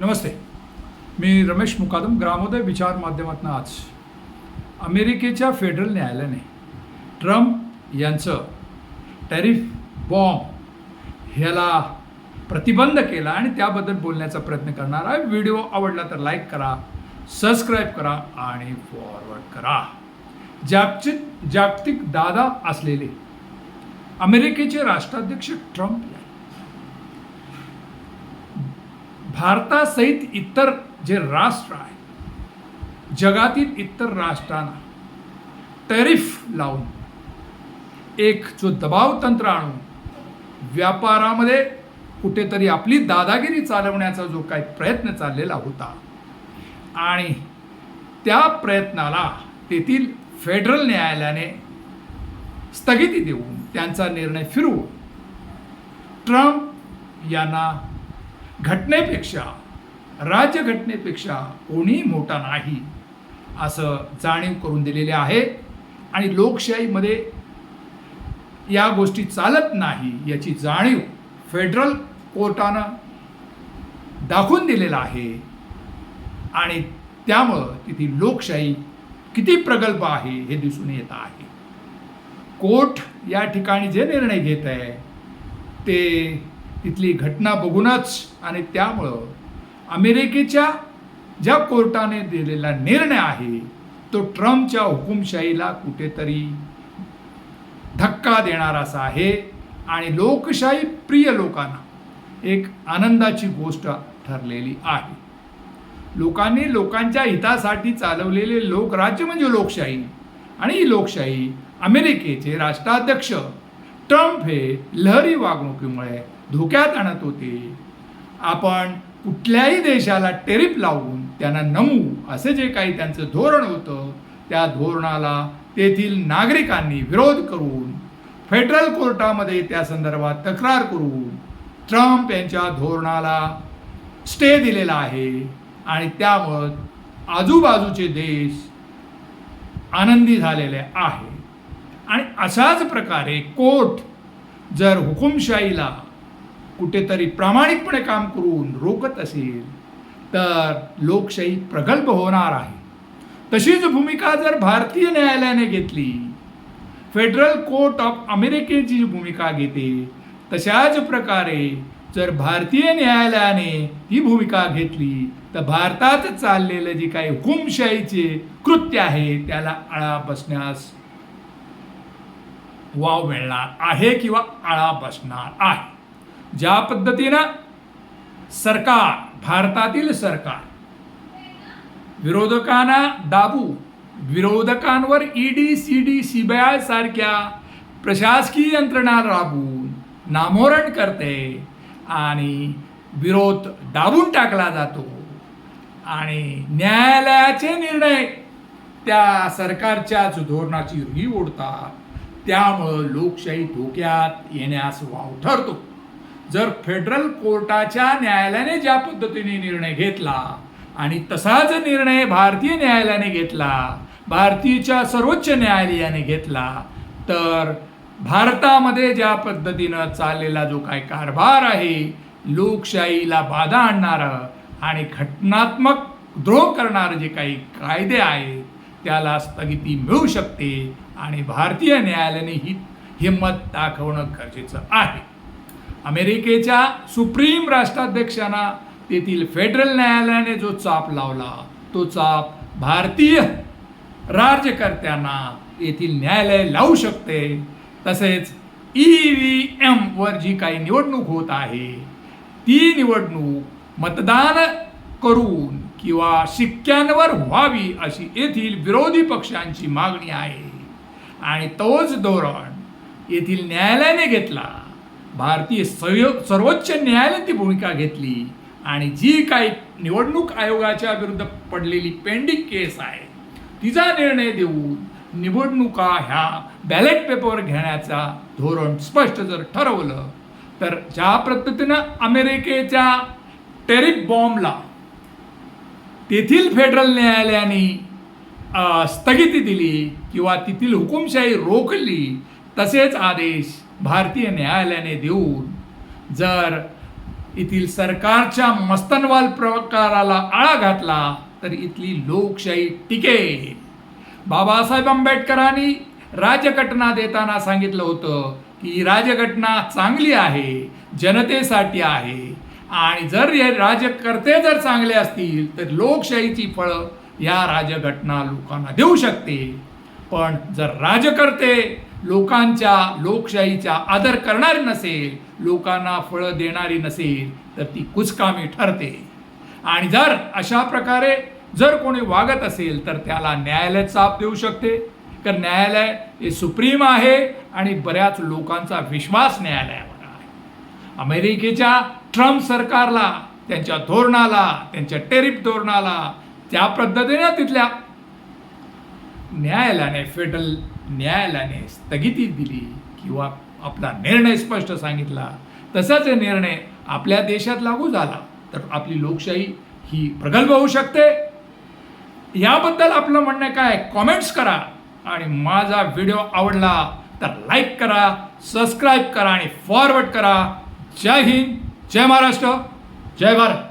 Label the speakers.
Speaker 1: नमस्ते. मी रमेश मुकादम ग्रामोदय विचार माध्यमातून आज अमेरिकेच्या फेडरल न्यायालयाने ट्रम्प यांचं टॅरिफ बॉम्ब ह्याला प्रतिबंध केला आणि त्याबद्दल बोलण्याचा प्रयत्न करणार आहे. व्हिडिओ आवडला तर लाईक करा सबस्क्राईब करा आणि फॉरवर्ड करा. जागतिक जागतिक दादा असलेले अमेरिकेचे राष्ट्राध्यक्ष ट्रम्प यांनी भारतासहित इतर जे राष्ट्र आहे जगातील इतर राष्ट्रांना टॅरिफ लावून एक जो दबाव तंत्र आणून व्यापारामध्ये कुठेतरी आपली दादागिरी चालवण्याचा जो काही प्रयत्न चाललेला होता आणि त्या प्रयत्नाला तेथील फेडरल न्यायालयाने स्थगिती देऊन त्यांचा निर्णय फिरवून ट्रम्प यांना घटनेपेक्षा राज्यघटनेपेक्षा कोणी मोठा नाही असं जाणीव करून दिलेले आहे. आणि लोकशाहीमध्ये या गोष्टी चालत नाही याची जाणीव फेडरल कोर्टानं दाखवून दिलेलं आहे. आणि त्यामुळं तिथे लोकशाही किती प्रगल्भ आहे हे दिसून येत आहे. कोर्ट या ठिकाणी जे निर्णय घेत आहे ते तिथली घटना बघूनच आणि त्यामुळं अमेरिकेच्या ज्या कोर्टाने दिलेला निर्णय आहे तो ट्रम्पच्या हुकुमशाहीला कुठेतरी धक्का देणारा असा आहे. आणि लोकशाही प्रिय लोकांना एक आनंदाची गोष्ट ठरलेली आहे. लोकांनी लोकांच्या हितासाठी चालवलेले लोकराज्य म्हणजे लोकशाही. आणि ही लोकशाही अमेरिकेचे राष्ट्राध्यक्ष ट्रम्प हे लहरी वागणुकीमुळे धोक्यात आणत होते. आपण कुठल्याही देशाला टेरिफ लावून त्यांना नमू असे जे काही त्यांचं धोरण होतं त्या धोरणाला तेथील नागरिकांनी विरोध करून फेडरल कोर्टामध्ये त्या संदर्भात तक्रार करून ट्रम्प यांच्या धोरणाला स्टे दिलेला आहे. आणि त्यामुळं आजूबाजूचे देश आनंदी झालेले आहे आणि अशाच प्रकारे कोर्ट जर हुकुमशाहीला कुठेतरी प्रामाणिकपणे काम करून रोखत असेल तर लोकशाही प्रगल्भ होणार आहे. तशीच भूमिका जर भारतीय न्यायालयाने घेतली फेडरल कोर्ट ऑफ अमेरिकेची जी भूमिका घेते तशाच प्रकारे जर भारतीय न्यायालयाने ही भूमिका घेतली तर भारतात चाललेलं जे काही हुकुमशाहीचे कृत्य आहे त्याला आळा बसण्यास वाव मिळणार आहे किंवा आळा बसणार आहे. ज्या पद्धतीनं सरकार भारतातील सरकार विरोधकांना दाबू विरोधकांवर ED C D C B I सारख्या प्रशासकीय यंत्रणा राबवून नामोरण करते आणि विरोध दाबून टाकला जातो आणि न्यायालयाचे निर्णय त्या सरकारच्याच धोरणाची रुही ओढतात. त्यामुळं लोकशाही धोक्यात येण्यास वाव ठरतो जर फेडरल कोर्टाच्या न्यायालयाने ज्या पद्धतीने निर्णय घेतला आणि तसाच निर्णय भारतीय न्यायालयाने घेतला भारतीयच्या सर्वोच्च न्यायालयाने घेतला तर भारतामध्ये ज्या पद्धतीनं चाललेला जो काय कारभार आहे लोकशाहीला बाधा आणणारं आणि घटनात्मक द्रोह करणारं जे काही कायदे आहेत त्याला स्थगिती मिळू शकते आणि भारतीय न्यायालयाने ही हिंमत दाखवणं गरजेचं आहे. अमेरिकेच्या सुप्रीम राष्ट्राध्यक्षांना तेथील फेडरल न्यायालयाने जो चाप लावला तो चाप भारतीय राज्यकर्त्यांना येथील न्यायालय लावू शकते. तसेच ई व्ही एमवर जी काही निवडणूक होत आहे ती निवडणूक मतदान करून किंवा शिक्क्यांवर व्हावी अशी येथील विरोधी पक्षांची मागणी आहे. आणि तोच धोरण येथील न्यायालयाने घेतला. भारतीय सर्वोच्च न्यायालयाने ती भूमिका घेतली. आणि जी काही निवडणूक आयोगाच्या विरुद्ध पडलेली पेंडिंग केस आहे तिचा निर्णय देऊन निवडणुका ह्या बॅलेट पेपर घेण्याचा धोरण स्पष्ट जर ठरवलं तर ज्या पद्धतीनं अमेरिकेच्या टेरिफ बॉम्बला तेथील फेडरल न्यायालयाने स्थगिती दिली किंवा तेथील हुकुमशाही रोखली तसेच आदेश भारतीय न्यायालयाने देऊन जर येथील सरकारच्या मस्तनवाल प्रकाराला आळा घातला तर इथली लोकशाही टिकेल. बाबासाहेब आंबेडकरांनी राजघटना देताना सांगितलं होतं की राजघटना चांगली आहे जनतेसाठी आहे. आणि जर हे राजकर्ते जर चांगले असतील तर लोकशाहीची फळं या राजघटना लोकांना देऊ शकते. पण जर राजकर्ते लोकांच्या लोकशाहीचा आदर करणारी नसेल लोकांना फळं देणारी नसेल तर ती कुचकामी ठरते. आणि जर अशा प्रकारे जर कोणी वागत असेल तर त्याला न्यायालय चाप देऊ शकते. कारण न्यायालय हे सुप्रीम आहे आणि बऱ्याच लोकांचा विश्वास न्यायालयावर आहे. अमेरिकेच्या ट्रम्प सरकारला त्यांच्या धोरणाला त्यांच्या टेरिफ धोरणाला त्या पद्धतीने तिथल्या न्यायालयाने फेडरल न्यायालयाने स्थगिती दिली किंवा आपला निर्णय स्पष्ट सांगितला. तसाच निर्णय आपल्या देशात लागू झाला. तर आपली लोकशाही ही प्रगल्भ होऊ शकते. याबद्दल आपलं म्हणणं काय? कॉमेंट्स करा. आणि माझा व्हिडिओ आवडला तर लाईक करा सबस्क्राईब करा आणि फॉरवर्ड करा. जय हिंद. जय महाराष्ट्र जय भारत